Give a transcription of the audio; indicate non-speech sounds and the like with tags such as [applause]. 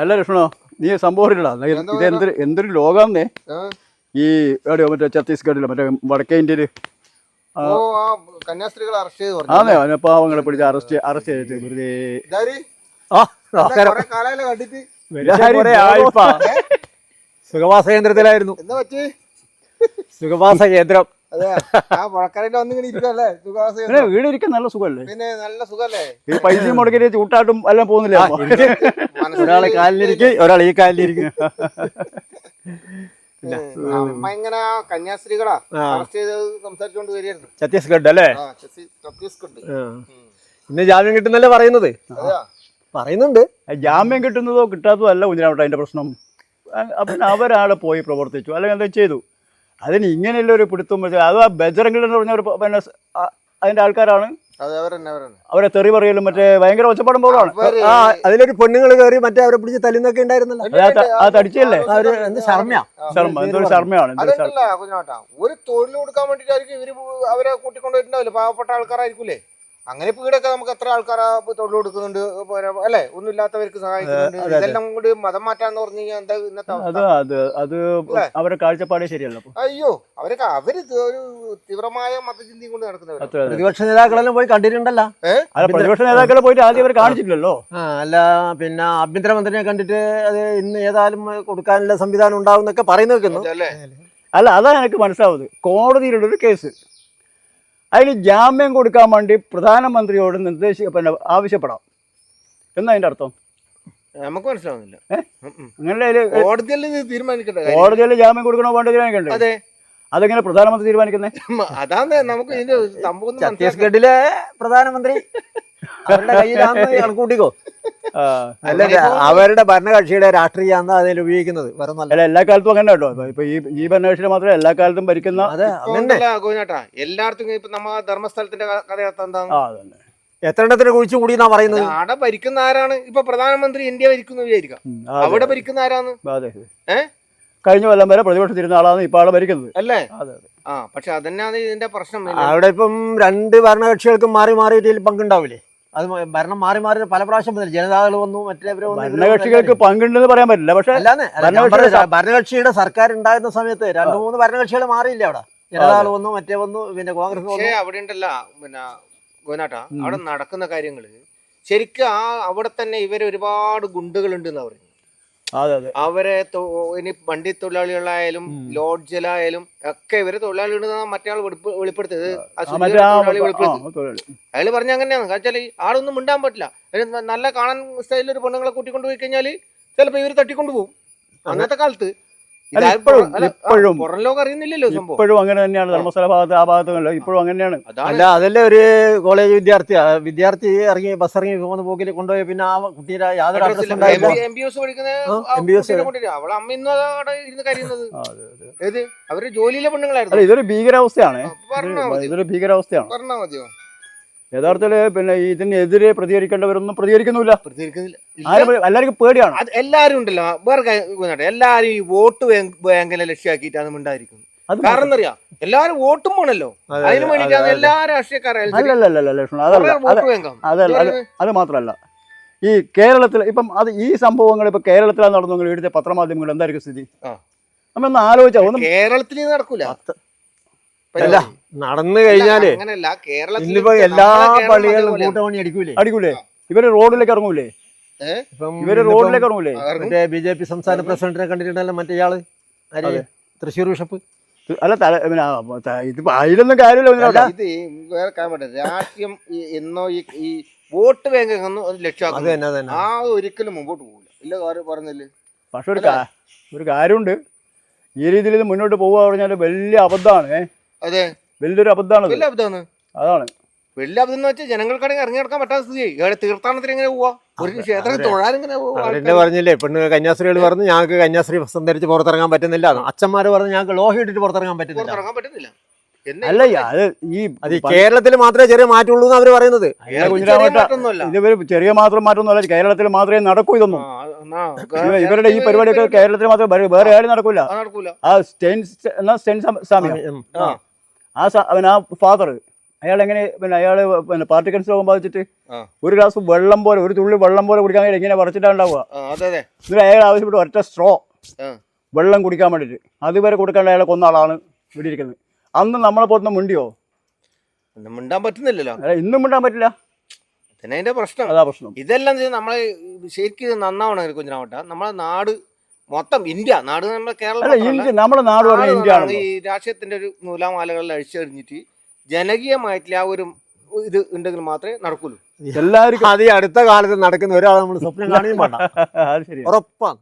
അല്ല ലക്ഷ്മണോ നീ സംഭവം ഇത് എന്തൊരു എന്തൊരു ലോകാന്നേ. ഈ എവിടെയോ മറ്റേ ഛത്തീസ്ഗഡിലോ മറ്റേ വടക്കേ ഇന്ത്യയിൽ ഓ ആ കന്യാസ്ത്രീകളെ അറസ്റ്റ് ചെയ്ത് പറഞ്ഞു. ആന്നേ അവനെ പാവങ്ങളെ പിടിച്ച് അറസ്റ്റ് അറസ്റ്റ് ചെയ്തിട്ട് വെറുതെ? ആ കണ്ടിട്ട്. കുറെ ആയിപ്പാ. സുഖവാസ കേന്ദ്രത്തിലായിരുന്നു. സുഖവാസ കേന്ദ്രം. അതെ ആ പുഴക്കരയിൽ വന്നിങ്ങനെ ഇരിക്കല്ലേ സുഖവാസ പിന്നെ വീട് ഇരിക്കാൻ നല്ല സുഖമല്ലേ? പിന്നെ നല്ല സുഖല്ലേ ഈ പൈസ മുടക്കി ചൂട്ടാട്ടും എല്ലാം പോകുന്നില്ല? ഒരാളെ കാലിലിരിക്കും ഒരാൾ ഈ കാലിലിരിക്കും. ഇങ്ങനെ കന്യാസ്ത്രീകളാ. അറസ്റ്റ് ചെയ്ത് സംസാരിച്ചുകൊണ്ട് വരികയായിരുന്നു. ഛത്തീസ്ഗഡ് അല്ലേ? ഛത്തീസ്ഗഡ്. ഇന്ന് ജാമ്യം കിട്ടുന്നല്ലേ പറയുന്നത്? പറയുന്നുണ്ട്. ജാമ്യം കിട്ടുന്നതോ കിട്ടാത്തതോ അല്ല കുഞ്ഞിനാവട്ടെ അതിന്റെ പ്രശ്നം. പിന്നെ അവരാളെ പോയി പ്രവർത്തിച്ചു. അല്ലെങ്കിൽ എന്താ ചെയ്തു? അതിന് ഇങ്ങനെയുള്ള ഒരു പിടുത്തം വെച്ചാൽ അത് ആ ബജറംഗിൾ എന്ന് പറഞ്ഞ ഒരു പിന്നെ അതിന്റെ ആൾക്കാരാണ്. അവരെ തെറി പറയലും മറ്റേ ഭയങ്കര ഒച്ചപ്പാടും പോലാണ് ആ അതിലൊരു പെണ്ണുങ്ങൾ കയറി മറ്റേ അവരെ പിടിച്ച് തല്ലുന്നൊക്കെ ഉണ്ടായിരുന്നല്ലോ. അത് തടിച്ചല്ലേ അവർ എന്ത് ശർമ്മയാ? ശർമ്മ എന്തൊരു ശർമ്മയാണ് ഒരു തൊഴിൽ കൊടുക്കാൻ വേണ്ടിട്ടായിരിക്കും ഇവർ അവരെ കൂട്ടിക്കൊണ്ടുവരുന്നുണ്ടാവില്ല? പാവപ്പെട്ട ആൾക്കാരായിരിക്കൂലേ? അങ്ങനെ ഇപ്പൊ ഇവിടെയൊക്കെ നമുക്ക് എത്ര ആൾക്കാർ തൊഴിൽ കൊടുക്കുന്നുണ്ട്? അല്ലെ? ഒന്നുമില്ലാത്തവർക്ക് സഹായിക്കുന്നുണ്ട്. ഇതെല്ലാം കൂടി മതം മാറ്റാന്ന് പറഞ്ഞു കഴിഞ്ഞാൽ എന്താ ഇന്നത്തെ അത് അവസ്ഥ? അത് അത് അല്ലേ? അവരുടെ കാഴ്ചപ്പാടേ ശരിയല്ല അപ്പൊ. അയ്യോ അവരൊക്കെ അവർ ഒരു തീവ്രമായ മതചിന്തയും കൊണ്ട് നടക്കുന്നവർ പ്രതിപക്ഷ നേതാക്കളെല്ലാം പോയി കണ്ടിട്ടുണ്ടല്ലോ. അല്ല പ്രതിപക്ഷ നേതാക്കളെ പോയിട്ട് ആദ്യം അവർ കാണിച്ചിട്ടില്ലല്ലോ? ആ അല്ല പിന്നെ ആഭ്യന്തരമന്ത്രിനെ കണ്ടിട്ട് അത് ഇന്ന് ഏതായാലും കൊടുക്കാനുള്ള സംവിധാനം ഉണ്ടാവും എന്നൊക്കെ പറയുന്നു വെക്കുന്നു അല്ല? അതാ എനിക്ക് മനസ്സിലാവുന്നത്. കോടതിയിലുള്ള ഒരു കേസ്. അതിന് ജാമ്യം കൊടുക്കാൻ വേണ്ടി പ്രധാനമന്ത്രിയോട് നിർദ്ദേശിക്ക പിന്നെ ആവശ്യപ്പെടാം. എന്നാ അതിന്റെ അർത്ഥം? നമുക്ക് മനസ്സിലാവുന്നില്ല. അങ്ങനെ കോടതിയിൽ തീരുമാനിക്കട്ടെ കോടതിയിൽ ജാമ്യം കൊടുക്കണോ വേണ്ട തീരുമാനിക്കണ്ടേ അതെ. അതെങ്ങനെ പ്രധാനമന്ത്രി തീരുമാനിക്കുന്നത് അതാന്ന് നമുക്ക് ഇതിന്റെ സംഭവം. ഛത്തീസ്ഗഡിലെ പ്രധാനമന്ത്രി അവരുടെ കണക്കൂട്ടിക്കോ അല്ല അവരുടെ ഭരണകക്ഷിയുടെ രാഷ്ട്രീയമാണ് അതിൽ ഉപയോഗിക്കുന്നത്. അല്ല. എല്ലാ കാലത്തും അങ്ങനെ കേട്ടോ ഇപ്പൊ ഈ ഈ മാത്രമല്ല മാത്രമേ എല്ലാ കാലത്തും ഭരിക്കുന്ന എല്ലായിടത്തും ഇപ്പൊ നമ്മ ധർമ്മസ്ഥലത്തിന്റെ എന്താണ് എത്ര എണ്ണത്തിന് കുഴിച്ചു കൂടി എന്നാ പറയുന്നത് അവിടെ ഭരിക്കുന്ന ആരാണ്? ഇപ്പൊ പ്രധാനമന്ത്രി ഇന്ത്യ ഭരിക്കുന്നു വിചാരിക്കാം. അവിടെ ഭരിക്കുന്ന ആരാണ്? കഴിഞ്ഞ കൊല്ലം വരെ പ്രതിപക്ഷത്തിരുന്ന ആളാണ് ഇപ്പൊ ആളെ ഭരിക്കുന്നത്. അല്ലേ? അതെ അതെ. ആ പക്ഷെ അതന്നെയാണ് ഇതിന്റെ പ്രശ്നം. അവിടെ ഇപ്പം രണ്ട് ഭരണകക്ഷികൾക്കും മാറി മാറി ഇതിൽ പങ്കുണ്ടാവില്ലേ? അത് ഭരണം മാറി മാറി പല പ്രാവശ്യം വന്നില്ല. ജനതാദൾ വന്നു മറ്റേ വന്നു, ഇവർ ഭരണകക്ഷികൾക്ക് പങ്കുണ്ടെന്ന് പറയാൻ പറ്റില്ല. പക്ഷെ ഭരണകക്ഷിയുടെ സർക്കാർ ഉണ്ടായിരുന്ന സമയത്ത് രണ്ടു മൂന്ന് ഭരണകക്ഷികൾ മാറിയില്ല അവിടെ? ജനതാദൾ വന്നു മറ്റേ വന്നു പിന്നെ കോൺഗ്രസ് വന്നു. അവിടെ ഉണ്ടല്ല പിന്നെ ഗോനാട്ടാ അവിടെ നടക്കുന്ന കാര്യങ്ങൾ. ശരിക്കും ആ അവിടെ തന്നെ ഇവർ ഒരുപാട് ഗുണ്ടുകളുണ്ട് എന്നാ അവരെ ഇനി വണ്ടി തൊഴിലാളികളായാലും. ലോഡ്ജിലായാലും ഒക്കെ ഇവർ തൊഴിലാളികളാണ് മറ്റേ ആൾ വെളിപ്പെടുത്തത്. ആ ആ, സുധീർ മറ്റേ ആ തൊഴിലാളി ആ, വെളിപ്പെടുത്തി. തൊഴിലാളി. അയാൾ പറഞ്ഞ അങ്ങനെയാണ്. വെച്ചാൽ ആളൊന്നും മിണ്ടാൻ പറ്റില്ല. നല്ല കാണാൻ സ്റ്റൈലിൽ ഒരു പെണ്ണുങ്ങളെ കൂട്ടിക്കൊണ്ട് പോയി കഴിഞ്ഞാൽ ചിലപ്പോ ഇവർ തട്ടിക്കൊണ്ട് പോകും അന്നത്തെ കാലത്ത് ഇപ്പോഴും, ഇപ്പോഴും. പുറം ലോകം അറിയുന്നില്ലല്ലോ സംഭവം. ഇപ്പോഴും അങ്ങനെ തന്നെയാണ് ധർമ്മസ്ഥല ഭാഗത്ത് ആ ഭാഗത്തുമല്ലോ ഇപ്പോഴും അങ്ങനെയാണ്. അല്ല അതല്ലേ ഒരു കോളേജ് വിദ്യാർത്ഥി വിദ്യാർത്ഥി ഇറങ്ങി ബസ് ഇറങ്ങി പോകുന്ന പോക്കിൽ കൊണ്ടുപോയി പിന്നെ ആ കുട്ടിയുടെ യാതൊരു അഡ്രസ് ഉണ്ടായില്ല എം ബി എസ് അവർ ജോലിയിലെ അല്ല പെണ്ണുങ്ങളായിരുന്നു ഇതൊരു ഭീകരാവസ്ഥയാണ്. ഇതൊരു ഭീകരാവസ്ഥയാണ്. പറഞ്ഞാ മതിയോ? യഥാർത്ഥത്തിൽ പിന്നെ ഇതിനെതിരെ പ്രതികരിക്കേണ്ടവരൊന്നും പ്രതികരിക്കുന്നില്ല. പ്രതികരിക്കുന്നില്ല. എല്ലാവർക്കും പേടിയാണ്. അത് എല്ലാരും ഉണ്ടല്ലോ. വേറെ എല്ലാവരും ഈ വോട്ട് ബാങ്ക് ബാങ്കിനെ ലക്ഷ്യമാക്കിയിട്ടാണ് ഉണ്ടായിരിക്കുന്നത് അത് കാരണം എന്നറിയാം എല്ലാരും വോട്ടും പോണല്ലോ. അതിന് വേണ്ടിയിട്ടാണ് എല്ലാ അത് വോട്ട് ബാങ്കാണ്. അതല്ല അത് അത് മാത്രമല്ല. ഈ കേരളത്തിൽ ഇപ്പം അത് ഈ സംഭവങ്ങൾ ഇപ്പൊ കേരളത്തിലാണ് നടന്നു ഇവിടുത്തെ പത്രമാധ്യമങ്ങൾ എന്തായിരിക്കും സ്ഥിതി? നമ്മൾ ഒന്ന് ആലോചിച്ചാൽ ഒന്ന് കേരളത്തിൽ ഇത് നടക്കൂല. അല്ല. നടന്നു കഴിഞ്ഞാൽ അങ്ങനല്ല. കേരളത്തിൽ ഇന്നിപ്പോ എല്ലാ പള്ളികളിലും കൂട്ടമണി അടിക്കൂലേ? അടിക്കൂലേ? ഇവർ റോഡിലേക്ക് ഇറങ്ങൂലേ? ഇപ്പം ഇവർ റോഡിലേക്ക് ഇറങ്ങൂലേ? മറ്റേ ബി ജെ പി സംസ്ഥാന പ്രസിഡന്റിനെ കണ്ടിട്ടുണ്ടല്ലോ മറ്റേ ഇയാൾ? അതെ. തൃശ്ശൂർ ബിഷപ്പ്? അല്ല തല ഇതിപ്പോ അതിലൊന്നും കാര്യമില്ല ഇത് വേറെ. രാഷ്ട്രീയം എന്നോ ഈ ഈ വോട്ട് ബാങ്ക് ലക്ഷ്യം അത് ലക്ഷ്യമാക്കുന്നു തന്നെ. ആ ഒരിക്കലും മുമ്പോട്ട് പോകില്ല. ഇല്ല കാര്യം പറഞ്ഞില്ലേ? പക്ഷെ ഒരു ഒരു കാര്യമുണ്ട്. ഈ രീതിയിൽ ഇത് മുന്നോട്ട് പോകുക പറഞ്ഞാൽ വലിയ അബദ്ധമാണ് അതെ. വലിയൊരു അബദ്ധമാണ് വലിയ അബദ്ധമാണ്. അതാണ്. വലിയ അബദ്ധം എന്ന് വെച്ചാൽ ജനങ്ങൾക്കാണെങ്കിൽ ഇറങ്ങി നടക്കാൻ പറ്റാത്ത സ്ഥിതി ഇവിടെ തീർത്ഥാടനത്തിന് എങ്ങനെ പോവാ. ഒരു ക്ഷേത്രത്തിൽ തൊഴാൻ എങ്ങനെ പോവാ അവരെന്നെ പറഞ്ഞില്ലേ പെണ്ണ് കന്യാസ്ത്രീകൾ പറഞ്ഞു ഞങ്ങൾക്ക് കന്യാസ്ത്രീ വസ്ത്രം ധരിച്ച് പുറത്തിറങ്ങാൻ പറ്റുന്നില്ല അച്ഛന്മാർ അച്ഛന്മാര് പറഞ്ഞു ഞങ്ങൾക്ക് ലോഹി ഇട്ടിട്ട് പുറത്തിറങ്ങാൻ പറ്റുന്നില്ല. പുറത്തിറങ്ങാൻ പറ്റുന്നില്ല. അല്ല ഈ അത് ഈ അത് ഈ കേരളത്തിൽ മാത്രമേ ചെറിയ മാറ്റമുള്ളൂ എന്ന് അവർ പറയുന്നത്. ഇവർ ചെറിയ മാത്രം മാറ്റമൊന്നുമല്ല. കേരളത്തിൽ മാത്രമേ നടക്കൂ ഇതൊന്നും. ഇവരുടെ ഈ പരിപാടിയൊക്കെ കേരളത്തിൽ മാത്രമേ വേറെ- ആരും നടക്കൂല. ആ സ്റ്റെൻസ് എന്നാ സ്റ്റെൻ സം- സ്വാമിയോ ഉം. ആ. അവൻ ആ ഫാദർ അയാൾ എങ്ങനെ പിന്നെ അയാൾ പിന്നെ പാർട്ടിക്കൻസ് രോഗം ബാധിച്ചിട്ട് ഒരു ഗ്ലാസ് വെള്ളം പോലെ ഒരു തുള്ളി വെള്ളം പോലെ കുടിക്കാൻ എങ്ങനെ ഉണ്ടാവുക അതെ അതെ. എന്നിട്ട് അയാൾ ആവശ്യപ്പെട്ട് ഒറ്റ സ്ട്രോ വെള്ളം കുടിക്കാൻ വേണ്ടിയിട്ട്. അതുവരെ കൊടുക്കേണ്ട അയാളെ കൊന്ന ആളാണ് ഇവിടെ ഇരിക്കുന്നത്. അന്ന് നമ്മളെ പോകുന്ന മുണ്ടിയോ? മിണ്ടാൻ പറ്റുന്നില്ലല്ലോ. ഇന്നും മിണ്ടാൻ പറ്റില്ല. പിന്നെ അതിന്റെ പ്രശ്നം. അതാ പ്രശ്നം. ഇതെല്ലാം നമ്മളെ ശരിക്കും നന്നാവണം കുഞ്ഞിനാവട്ട. നമ്മളെ നാട് മൊത്തം ഇന്ത്യ നാട് നമ്മുടെ കേരളം നമ്മുടെ നാട് ഈ രാഷ്ട്രീയത്തിന്റെ ഒരു നൂലാമാലകളിൽ അഴിച്ചെറിഞ്ഞിട്ട് ജനകീയമായിട്ടുള്ള ആ ഒരു ഇത് ഉണ്ടെങ്കിൽ മാത്രമേ നടക്കുള്ളൂ. എല്ലാവർക്കും അത് ഈ അടുത്ത കാലത്ത് നടക്കുന്ന ഒരാളെ നമ്മൾ സ്വപ്നം കാണുകയും വേണ്ട. [laughs] ഉറപ്പാണ്.